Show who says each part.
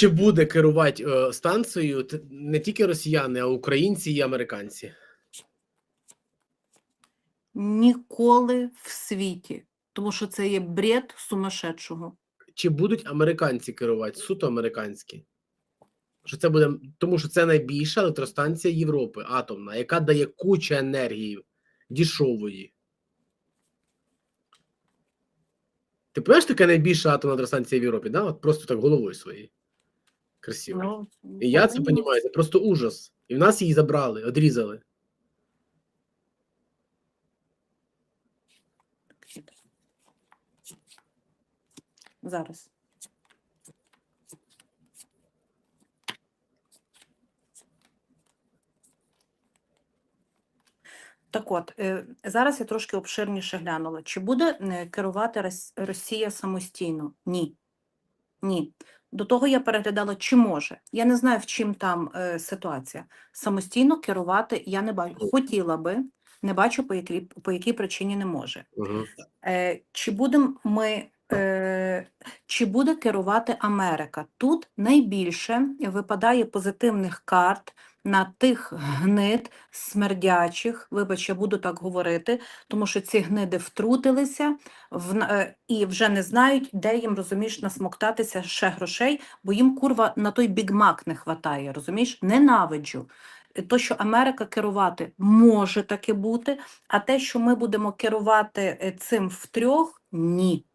Speaker 1: Чи буде керувати е, станцією не тільки росіяни, а українці і американці?
Speaker 2: Ніколи в світі. Тому що це є бред сумасшедшого.
Speaker 1: Чи будуть американці керувати? Суто американські? Що це буде, тому що це найбільша електростанція Європи, атомна, яка дає кучу енергії дешевої. Ти пам'ятаєш, таке найбільша атомна електростанція в Європі, да? От просто так головою своєю. Красиво.
Speaker 2: Ну,
Speaker 1: І я це розумію, це просто ужас. І в нас її забрали, одрізали.
Speaker 2: Зараз. Так от, е, зараз я трошки обширніше глянула. Чи буде е, керувати Росія самостійно? Ні. Ні. До того я переглядала, чи може. Я не знаю, в чим там е, ситуація. Самостійно керувати я не бачу. Хотіла би, не бачу, по якій, по якій причині не може.
Speaker 1: Угу.
Speaker 2: Е, чи будемо ми, чи буде керувати Америка? Тут найбільше випадає позитивних карт на тих гнид смердячих, вибач, я буду так говорити, тому що ці гниди втрутилися в, е, і вже не знають, де їм, розумієш, насмоктатися ще грошей, бо їм курва на той бігмак не хватає, розумієш? Ненавиджу. Е, То, що Америка керувати може таки бути, а те, що ми будемо керувати е, цим втрьох, ні.